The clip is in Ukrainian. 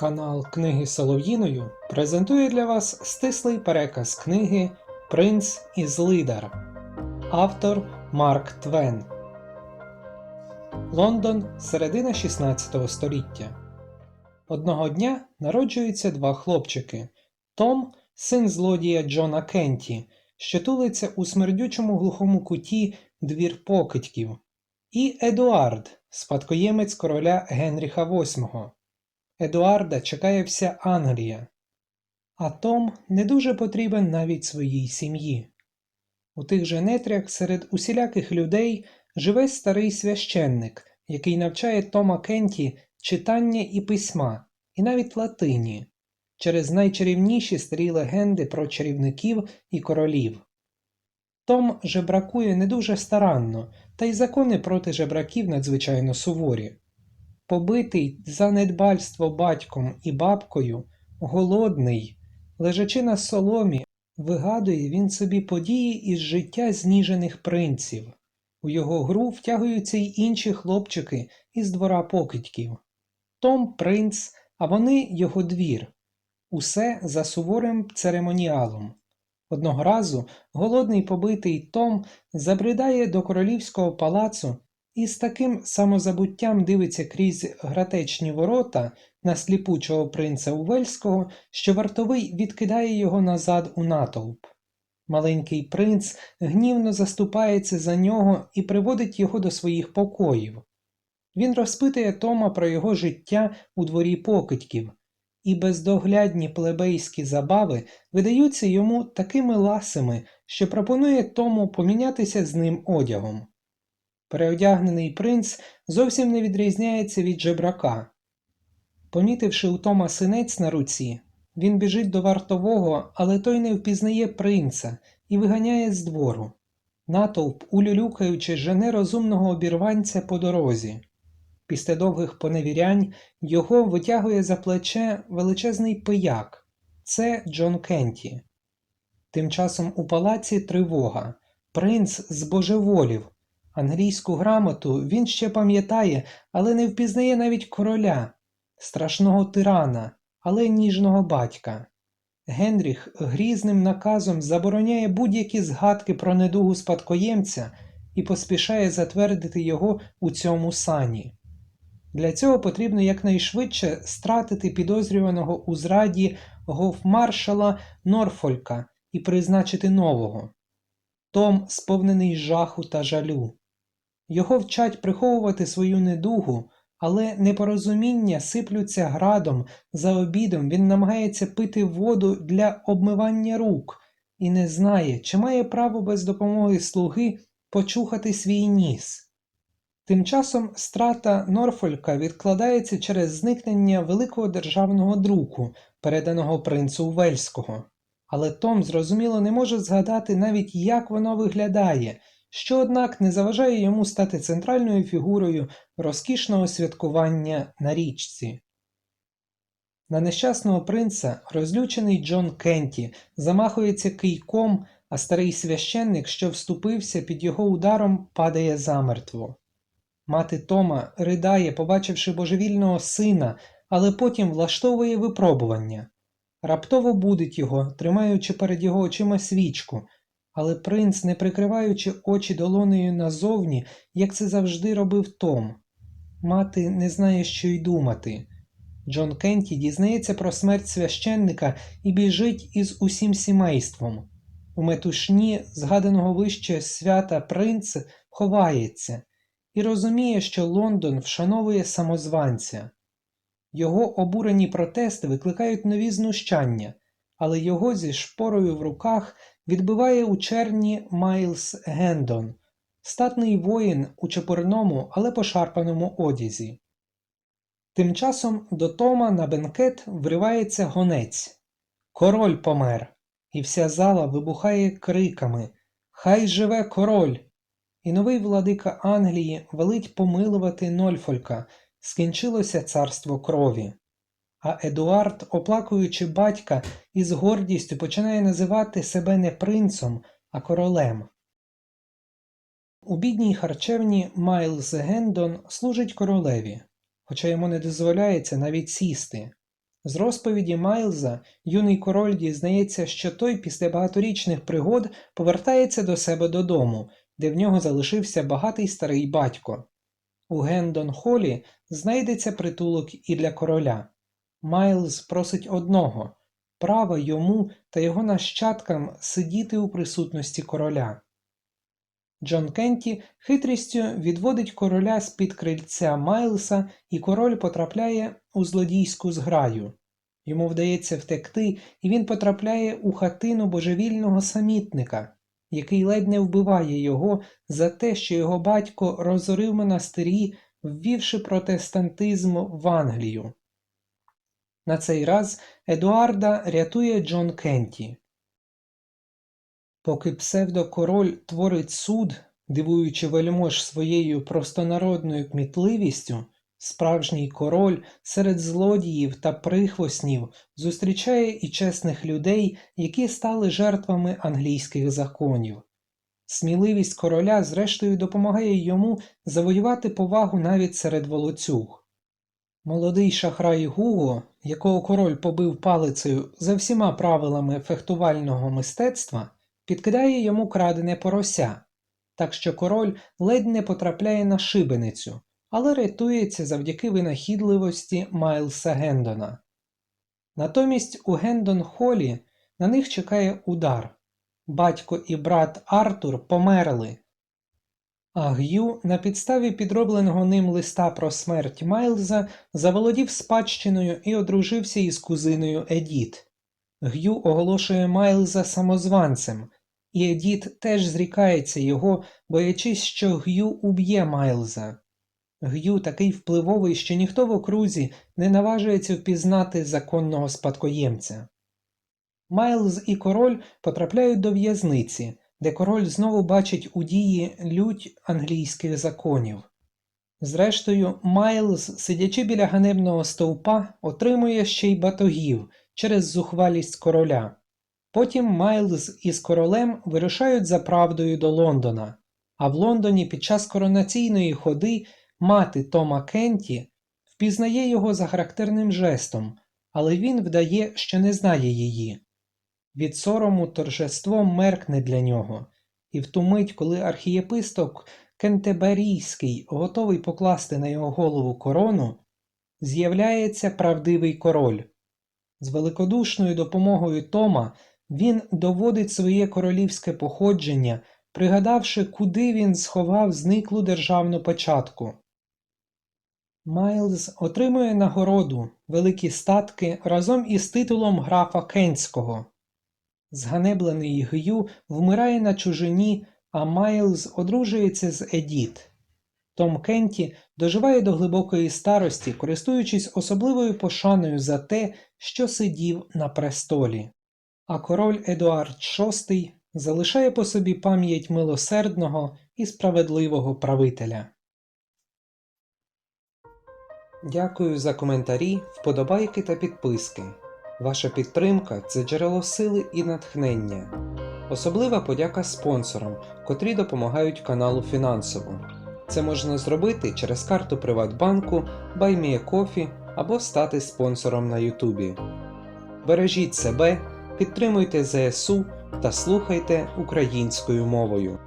Канал Книги Солов'їною презентує для вас стислий переказ книги Принц із Лидар. Автор Марк Твен. Лондон, середина 16 століття. Одного дня народжуються два хлопчики: Том, син злодія Джона Кенті, що тулиться у смердючому глухому куті двір покидьків, і Едуард, спадкоємець короля Генріха VIII. Едуарда чекає вся Англія, а Том не дуже потрібен навіть своїй сім'ї. У тих же нетрях серед усіляких людей живе старий священник, який навчає Тома Кенті читання і письма, і навіть латині, через найчарівніші старі легенди про чарівників і королів. Том жебракує не дуже старанно, та й закони проти жебраків надзвичайно суворі. Побитий за недбальство батьком і бабкою, голодний, лежачи на соломі, вигадує він собі події із життя зніжених принців. У його гру втягуються й інші хлопчики із двора покидьків. Том принц, а вони його двір. Усе за суворим церемоніалом. Одного разу голодний побитий Том забридає до королівського палацу і з таким самозабуттям дивиться крізь гратечні ворота на сліпучого принца Увельського, що вартовий відкидає його назад у натовп. Маленький принц гнівно заступається за нього і приводить його до своїх покоїв. Він розпитує Тома про його життя у дворі покидьків, і бездоглядні плебейські забави видаються йому такими ласими, що пропонує Тому помінятися з ним одягом. Переодягнений принц зовсім не відрізняється від жебрака. Помітивши у Тома синець на руці, він біжить до вартового, але той не впізнає принца і виганяє з двору. Натовп, улюлюкаючи, жене розумного обірванця по дорозі. Після довгих поневірянь його витягує за плече величезний пияк це Джон Кенті. Тим часом у палаці тривога. Принц збожеволів. Англійську грамоту він ще пам'ятає, але не впізнає навіть короля, страшного тирана, але ніжного батька. Генріх грізним наказом забороняє будь-які згадки про недугу спадкоємця і поспішає затвердити його у цьому сані. Для цього потрібно якнайшвидше стратити підозрюваного у зраді гофмаршала Норфолька і призначити нового. Том сповнений жаху та жалю. Його вчать приховувати свою недугу, але непорозуміння сиплються градом, за обідом він намагається пити воду для обмивання рук і не знає, чи має право без допомоги слуги почухати свій ніс. Тим часом страта Норфолька відкладається через зникнення великого державного друку, переданого принцу Вельського. Але Том, зрозуміло, не може згадати навіть, як воно виглядає, що, однак, не заважає йому стати центральною фігурою розкішного святкування на річці. На нещасного принца розлючений Джон Кенті замахується кийком, а старий священник, що вступився під його ударом, падає замертво. Мати Тома ридає, побачивши божевільного сина, але потім влаштовує випробування. Раптово будить його, тримаючи перед його очима свічку, але принц, не прикриваючи очі долонею назовні, як це завжди робив Том. Мати не знає, що й думати. Джон Кенті дізнається про смерть священника і біжить із усім сімейством. У метушні згаданого вище свята принц ховається і розуміє, що Лондон вшановує самозванця. Його обурені протести викликають нові знущання, але його зі шпорою в руках відбиває у черні Майлз Гендон, статний воїн у чепурному, але пошарпаному одязі. Тим часом до Тома на бенкет вривається гонець. Король помер, і вся зала вибухає криками Хай живе король! І новий владика Англії велить помилувати Нольфолька, скінчилося царство крові. А Едуард, оплакуючи батька, із гордістю починає називати себе не принцом, а королем. У бідній харчевні Майлз Гендон служить королеві, хоча йому не дозволяється навіть сісти. З розповіді Майлза юний король дізнається, що той після багаторічних пригод повертається до себе додому, де в нього залишився багатий старий батько. У Гендон Холі знайдеться притулок і для короля. Майлз просить одного права йому та його нащадкам сидіти у присутності короля. Джон Кенті хитрістю відводить короля з-під крильця Майлса, і король потрапляє у злодійську зграю. Йому вдається втекти, і він потрапляє у хатину божевільного самітника, який ледь не вбиває його за те, що його батько розорив монастирі, ввівши протестантизм в Англію. На цей раз Едуарда рятує Джон Кенті. Поки псевдокороль творить суд, дивуючи вельмож своєю простонародною кмітливістю, справжній король серед злодіїв та прихвоснів зустрічає і чесних людей, які стали жертвами англійських законів. Сміливість короля, зрештою, допомагає йому завоювати повагу навіть серед волоцюг. Молодий шахрай Гуго, якого король побив палицею за всіма правилами фехтувального мистецтва, підкидає йому крадене порося, так що король ледь не потрапляє на шибеницю, але рятується завдяки винахідливості Майлса Гендона. Натомість у Гендон Холі на них чекає удар. Батько і брат Артур померли. А Г'ю на підставі підробленого ним листа про смерть Майлза заволодів спадщиною і одружився із кузиною Едіт. Г'ю оголошує Майлза самозванцем, і Едіт теж зрікається його, боячись, що Г'ю уб'є Майлза. Г'ю такий впливовий, що ніхто в окрузі не наважується впізнати законного спадкоємця. Майлз і король потрапляють до в'язниці, де король знову бачить у дії лють англійських законів. Зрештою, Майлз, сидячи біля ганебного стовпа, отримує ще й батогів через зухвалість короля. Потім Майлз із королем вирушають за правдою до Лондона, а в Лондоні під час коронаційної ходи мати Тома Кенті впізнає його за характерним жестом, але він вдає, що не знає її. Від сорому торжество меркне для нього, і в ту мить, коли архієписток Кентеберійський готовий покласти на його голову корону, з'являється правдивий король. З великодушною допомогою Тома він доводить своє королівське походження, пригадавши, куди він сховав зниклу державну печатку. Майлз отримує нагороду, великі статки разом із титулом графа Кенського. Зганеблений Гю вмирає на чужині, а Майлз одружується з Едіт. Том Кенті доживає до глибокої старості, користуючись особливою пошаною за те, що сидів на престолі. А король Едуард VI залишає по собі пам'ять милосердного і справедливого правителя. Дякую за коментарі, вподобайки та підписки. Ваша підтримка це джерело сили і натхнення. Особлива подяка спонсорам, котрі допомагають каналу фінансово. Це можна зробити через карту Приватбанку, BuyMeACoffee або стати спонсором на Ютубі. Бережіть себе, підтримуйте ЗСУ та слухайте українською мовою.